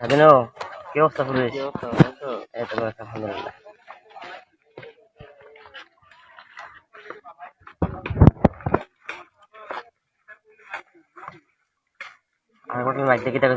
যে স্বাধীন কি অবস্থা? পুলিশ এই তো আলহামদুলিল্লাহ। আমি বলছি মাইক দেখি তাকে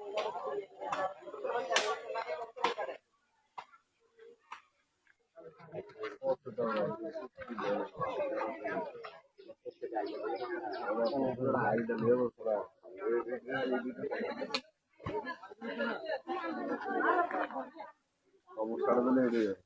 ainda mesmo pra... Vamos mostrar a galeria.